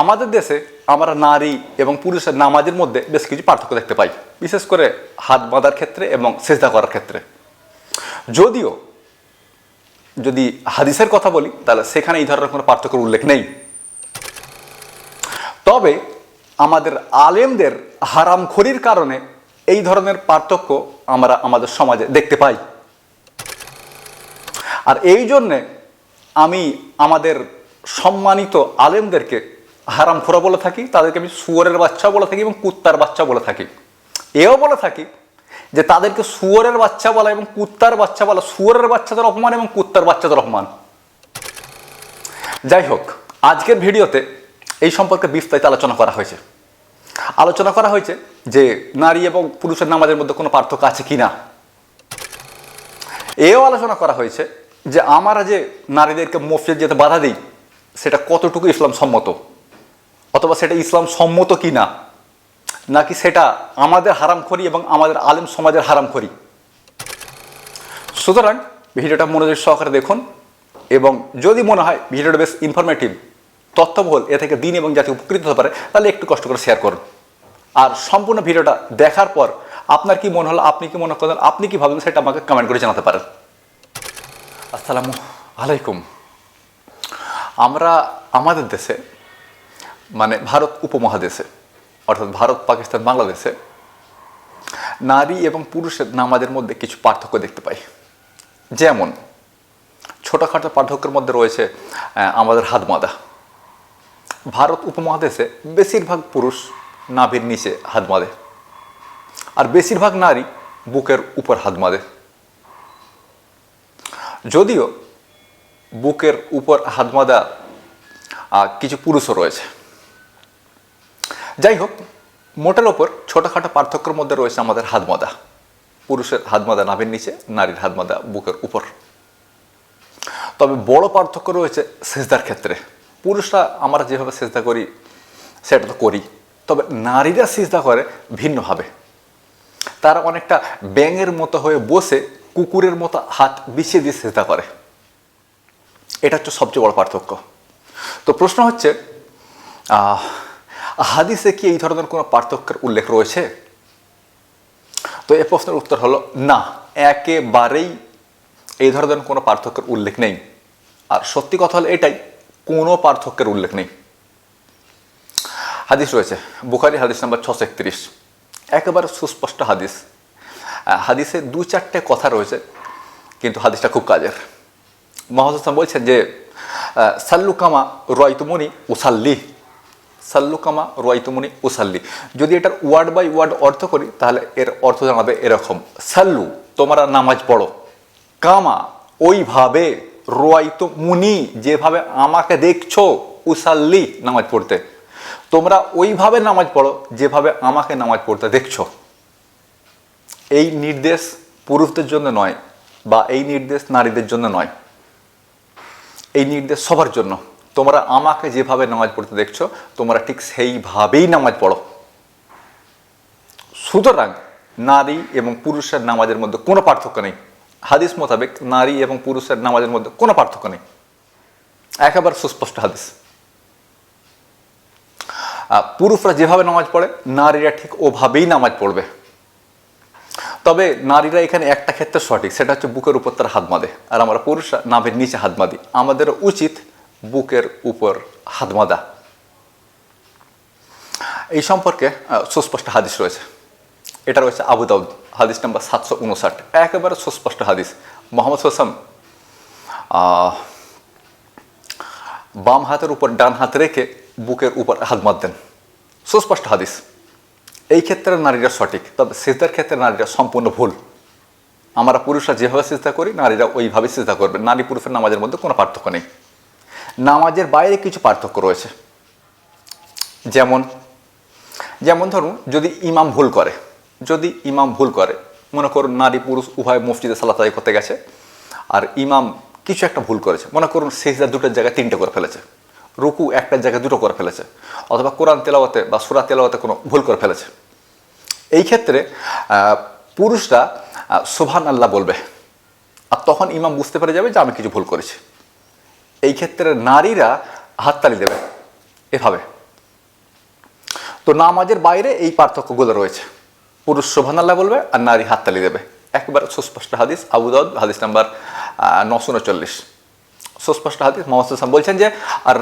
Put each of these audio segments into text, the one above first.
আমাদের দেশে আমরা নারী এবং পুরুষের নামাজের মধ্যে বেশ কিছু পার্থক্য দেখতে পাই। বিশেষ করে হাত বাঁধার ক্ষেত্রে এবং সেজদা করার ক্ষেত্রে। যদিও যদি হাদিসের কথা বলি, তাহলে সেখানে এই ধরনের কোনো পার্থক্যের উল্লেখ নেই। তবে আমাদের আলেমদের হারামখড়ির কারণে এই ধরনের পার্থক্য আমরা আমাদের সমাজে দেখতে পাই। আর এই জন্যে আমি আমাদের সম্মানিত আলেমদেরকে হারামখোরা বলে থাকি, তাদেরকে আমি শুয়োরের বাচ্চা বলে থাকি এবং কুত্তার বাচ্চা বলে থাকি। এও বলে থাকি যে তাদেরকে শুয়োরের বাচ্চা বলা এবং কুত্তার বাচ্চা বলা, শুয়োরের বাচ্চাদের অপমান এবং কুত্তার বাচ্চাদের অপমান যাই হোক, আজকের ভিডিওতে এই সম্পর্কে বিস্তারিত আলোচনা করা হয়েছে। আলোচনা করা হয়েছে যে নারী এবং পুরুষের নামাজের মধ্যে কোনো পার্থক্য আছে কি না এও আলোচনা করা হয়েছে যে আমরা যে নারীদেরকে মসজিদ যেতে বাধা দিই, সেটা কতটুকু ইসলাম সম্মত? অথবা সেটা ইসলাম সম্মত কি না নাকি সেটা আমাদের হারাম করি এবং আমাদের আলেম সমাজের হারাম করি সুতরাং ভিডিওটা মনোযোগ সহকারে দেখুন এবং যদি মনে হয় ভিডিওটা বেশ ইনফরমেটিভ তথ্যবহুল, এ থেকে দিন এবং জাতি উপকৃত হতে পারে, তাহলে একটু কষ্ট করে শেয়ার করুন। আর সম্পূর্ণ ভিডিওটা দেখার পর আপনার কি মনে হলো, আপনি কি মনে করেন আপনি কি ভাবেন সেটা আমাকে কমেন্ট করে জানাতে পারেন। আসসালামু আলাইকুম। আমরা আমাদের দেশে মানে ভারত উপমহাদেশে, অর্থাৎ ভারত, পাকিস্তান, বাংলাদেশে নারী এবং পুরুষের নামাজের মধ্যে কিছু পার্থক্য দেখতে পাই। যেমন, ছোটোখাটো পার্থক্যের মধ্যে রয়েছে আমাদের হাত বাঁধা ভারত উপমহাদেশে বেশিরভাগ পুরুষ নাভির নিচে হাত বাঁধে আর বেশিরভাগ নারী বুকের উপর হাত বাঁধে যদিও বুকের উপর হাত বাঁধা কিছু পুরুষও রয়েছে যাই হোক মোটের ওপর ছোটোখাটো পার্থক্যের মধ্যে রয়েছে আমাদের হাত বাঁধা পুরুষের হাত বাঁধা নাভের নিচে, নারীর হাত বাঁধা বুকের উপর। তবে বড় পার্থক্য রয়েছে সেজদার ক্ষেত্রে। পুরুষরা আমরা যেভাবে সেজদা করি, সেটা তো করি। তবে নারীরা সেজদা করে ভিন্নভাবে। তারা অনেকটা ব্যাঙের মতো হয়ে বসে কুকুরের মতো হাত বিছিয়ে দিয়ে সেজদা করে। এটা হচ্ছে সবচেয়ে বড় পার্থক্য। তো প্রশ্ন হচ্ছে হাদিসে কি এই ধরনের কোনো পার্থক্যের উল্লেখ রয়েছে? তো এই প্রশ্নের উত্তর হলো, না, একেবারেই এই ধরনের কোনো পার্থক্যের উল্লেখ নেই। আর সত্যি কথা হলো এটাই, কোনো পার্থক্যের উল্লেখ নেই। হাদিস রয়েছে, বুখারি হাদিস নাম্বার ছশো একত্রিশ। একেবারে সুস্পষ্ট হাদিস। হাদিসে দু চারটে কথা রয়েছে, কিন্তু হাদিসটা খুব কাজের। মহাজন বলছেন যে সাল্লুকামা রয়তুমনি উসাল্লি। সাল্লুকামা রয়তুমনি উসাল্লি। যদি এটার ওয়ার্ড বাই ওয়ার্ড অর্থ করি, তাহলে এর অর্থ জানাবে এরকম। সাল্লু, তোমরা নামাজ পড়ো। কামা, ওইভাবে রোয়াইতো মুনি যেভাবে আমাকে দেখছ, উসাল্লি নামাজ পড়তে। তোমরা ওইভাবে নামাজ পড়ো, যেভাবে আমাকে নামাজ পড়তে দেখছ। এই নির্দেশ পুরুষদের জন্য নয়, বা এই নির্দেশ নারীদের জন্য নয়। এই নির্দেশ সবার জন্য। তোমরা আমাকে যেভাবে নামাজ পড়তে দেখছ, তোমরা ঠিক সেইভাবেই নামাজ পড়ো। সুতরাং নারী এবং পুরুষের নামাজের মধ্যে কোনো পার্থক্য নেই। হাদিস মোতাবেক নারী এবং পুরুষের নামাজের মধ্যে কোনো পার্থক্য নেই। একেবারে সুস্পষ্ট হাদিস। পুরুষরা যেভাবে নামাজ পড়ে, নারীরা ঠিক ওভাবেই নামাজ পড়বে। তবে নারীরা এখানে একটা ক্ষেত্রে সঠিক, সেটা হচ্ছে বুকের উপর তারা হাত বাঁধে। আর আমরা পুরুষরা নাভের নিচে হাত বাঁধি। আমাদের উচিত বুকের উপর হাত বাঁধা। এই সম্পর্কে সুস্পষ্ট হাদিস রয়েছে। এটা রয়েছে আবু দাউদ, হাদিস নাম্বার সাতশো উনষাট। একেবারে সুস্পষ্ট হাদিস। মোহাম্মদ হোসাম বাম হাতের উপর ডান হাত রেখে বুকের উপর হাত বাঁধতেন। সুস্পষ্ট হাদিস। এই ক্ষেত্রে নারীরা সঠিক, তবে সিজদার ক্ষেত্রে নারীরা সম্পূর্ণ ভুল। আমরা পুরুষরা যেভাবে চিন্তা করি, নারীরা ওইভাবে চিন্তা করবে। নারী পুরুষের নামাজের মধ্যে কোনো পার্থক্য নেই। নামাজের বাইরে কিছু পার্থক্য রয়েছে। যেমন যেমন ধরুন, যদি ইমাম ভুল করে, যদি ইমাম ভুল করে, মনে করুন নারী পুরুষ উভয় মসজিদে সালাত আদায় করতে গেছে, আর ইমাম কিছু একটা ভুল করেছে, মনে করুন সেজদা দুটোর জায়গায় তিনটে করে ফেলেছে, রুকু একটা জায়গায় দুটো করে ফেলেছে, অথবা কোরআন তেলাওয়াতে বা সুরা তেলাওয়াতে কোনো ভুল করে ফেলেছে। এই ক্ষেত্রে পুরুষরা সোভান আল্লাহ বলবে, আর তখন ইমাম বুঝতে পেরে যাবে যে আমি কিছু ভুল করেছি। এই ক্ষেত্রে নারীরা হাততালি দেবে এভাবে। তো নামাজের বাইরে এই পার্থক্যগুলো রয়েছে। পুরুষ শোভানাল্লাহ বলবে আর নারী হাততালি দেবে। একবার সুস্পষ্ট হাদিস আবুদাউদ হাদিস নাম্বার নশো উনচল্লিশ। সুস্পষ্ট হাদিস, মোহাম্মদ হাসান বলছেন যে, আর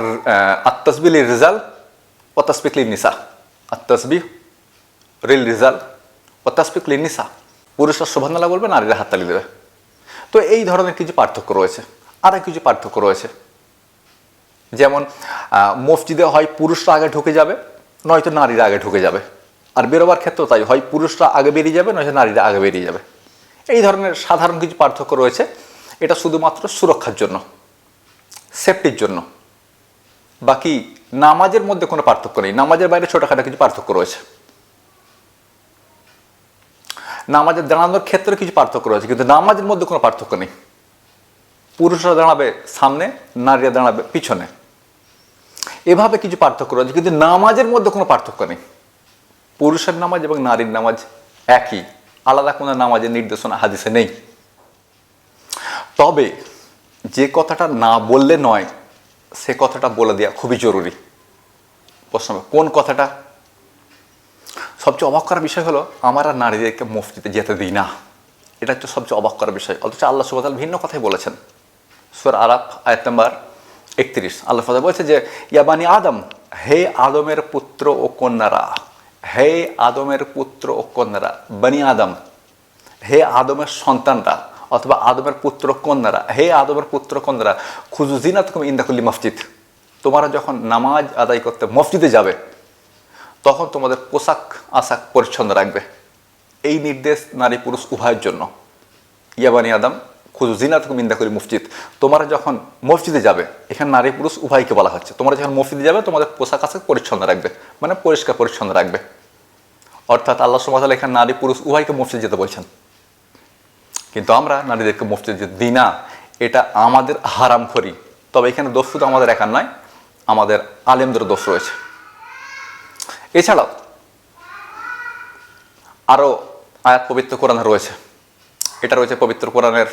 আত্তসবিল রিজাল ও তসবিক নিসা আত্তসবি রিল রিজাল ও তসবিক নিসা পুরুষরা শোভানাল্লাহ বলবে, নারীরা হাততালি দেবে। তো এই ধরনের কিছু পার্থক্য রয়েছে। আর কিছু পার্থক্য রয়েছে। যেমন মসজিদে হয় পুরুষরা আগে ঢুকে যাবে, নয়তো নারীরা আগে ঢুকে যাবে। আর বেরোবার ক্ষেত্রেও তাই, হয় পুরুষরা আগে বেরিয়ে যাবে, নয়তো নারীরা আগে বেরিয়ে যাবে। এই ধরনের সাধারণ কিছু পার্থক্য রয়েছে। এটা শুধুমাত্র সুরক্ষার জন্য সেফটির জন্য। বাকি নামাজের মধ্যে কোনো পার্থক্য নেই। নামাজের বাইরে ছোটোখাটো কিছু পার্থক্য রয়েছে। নামাজের দাঁড়ানোর ক্ষেত্রে কিছু পার্থক্য রয়েছে, কিন্তু নামাজের মধ্যে কোনো পার্থক্য নেই। পুরুষরা দাঁড়াবে সামনে, নারীরা দাঁড়াবে পিছনে। এভাবে কিছু পার্থক্য রয়েছে, কিন্তু নামাজের মধ্যে কোনো পার্থক্য নেই। পুরুষের নামাজ এবং নারীর নামাজ একই। আলাদা কোনো নামাজের নির্দেশনা হাদিসে নেই। তবে যে কথাটা না বললে নয়, সে কথাটা বলে দেওয়া খুবই জরুরি। প্রশ্ন, কোন কথাটা? সবচেয়ে অবাক করার বিষয় হলো, আমার নারীদেরকে মসজিদে যেতে দিই না। এটা হচ্ছে সবচেয়ে অবাক করার বিষয়। অথচ আল্লাহ সুবাতাল ভিন্ন কথাই বলেছেন। সুর আরাফ, আয়াত নাম্বার একত্রিশ। আল্লাহ ফাদা বলছে যে ইয়াবানি আদম, হে আদমের পুত্র ও কন্যারা, হে আদমের পুত্র ও কন্যারা, বানি আদম, হে আদমের সন্তানরা, অথবা আদমের পুত্র কন্যারা, হে আদমের পুত্র কন্যারা খুজুজিনা তুমি ইন্দাকুল্লি মসজিদ তোমরা যখন নামাজ আদায় করতে মসজিদে যাবে, তখন তোমাদের পোশাক আশাক পরিচ্ছন্ন রাখবে। এই নির্দেশ নারী পুরুষ উভয়ের জন্য। ইয়াবানি আদম খুজু ইন্দা করি মসজিদ। তোমরা যখন মসজিদে যাবে, এখানে নারী পুরুষ উভয়কে বলা হচ্ছে। তোমরা যখন মসজিদে যাবে, তোমাদের পোশাক আশাক পরিচ্ছন্ন রাখবে মানে পরিষ্কার পরিচ্ছন্ন রাখবে। অর্থাৎ আল্লাহ সুমাতাল এখানে নারী পুরুষ উভয়কে মসজিদ যেতে বলছেন। কিন্তু আমরা নারীদেরকে মসজিদ যেতে দিই না। এটা আমাদের হারাম করি তবে এখানে দোষ শুধু আমাদের একার নয়, আমাদের আলেমদের দোষ রয়েছে। এছাড়াও আরও আয়াত পবিত্র কোরআনে রয়েছে। এটা রয়েছে পবিত্র কোরআনের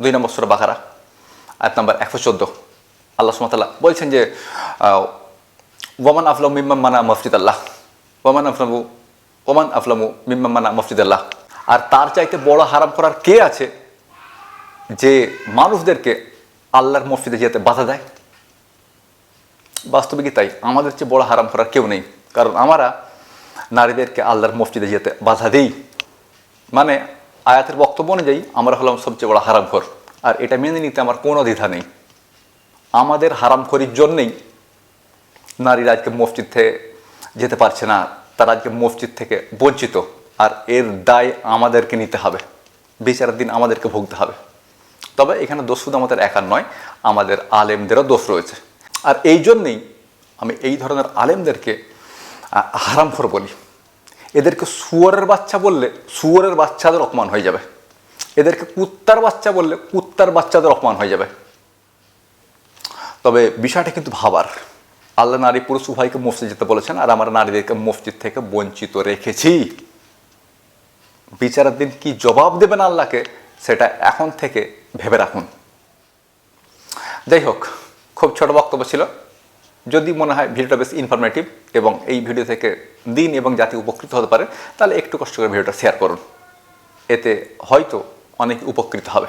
দুই নম্বর সুরা বাখারা আয়াত নাম্বার একশো চোদ্দ। আল্লাহ সুমতাল্লাহ বলছেন যে ওমান আফলাম মিম্মাম মানা মসজিদ আল্লাহ ওমান আফলামু ওমান আফলামু মিম্মাম মানা মসজিদ আল্লাহ আর তার চাইতে বড় হারাম করার কে আছে? যে মানুষদেরকে আল্লাহর মসজিদে যেতে বাধা দেয়। বাস্তবিকই তাই? আমাদের চেয়ে বড় হারাম করার কেউ নেই। কারণ আমরা নারীদেরকে আল্লাহর মসজিদে যেতে বাধা দিই। মানে আয়াতের বক্তব্য অনুযায়ী আমরা হলাম সবচেয়ে বড় হারামখোর। আর এটা মেনে নিতে আমার কোনো দ্বিধা নেই। আমাদের হারামখোরির জন্যেই নারীরা আজকে মসজিদ থেকে যেতে পারছে না, তারা আজকে মসজিদ থেকে বঞ্চিত। আর এর দায় আমাদেরকে নিতে হবে। বিচারের দিন আমাদেরকে ভুগতে হবে। তবে এখানে দোষ শুধু আমাদের একার নয়, আমাদের আলেমদেরও দোষ রয়েছে। আর এই জন্যেই আমি এই ধরনের আলেমদেরকে হারামখোর বলি। এদেরকে শুয়োরের বাচ্চা বললে শুয়োরের বাচ্চাদের অপমান হয়ে যাবে। এদেরকে কুত্তার বাচ্চা বললে কুত্তার বাচ্চাদের অপমান হয়ে যাবে। তবে বিষয়টা কিন্তু ভাবার। আল্লাহ নারী পুরুষ উভয়কে মসজিদ যেতে বলেছেন, আর আমরা নারীদেরকে মসজিদ থেকে বঞ্চিত রেখেছি। বিচারের দিন কি জবাব দেবেন আল্লাহকে, সেটা এখন থেকে ভেবে রাখুন। যাই হোক, খুব ছোট বক্তব্য ছিল। যদি মনে হয় ভিডিওটা বেশ ইনফরমেটিভ এবং এই ভিডিও থেকে দিন এবং জাতি উপকৃত হতে পারে, তাহলে একটু কষ্ট করে ভিডিওটা শেয়ার করুন। এতে হয়তো অনেক উপকৃত হবে।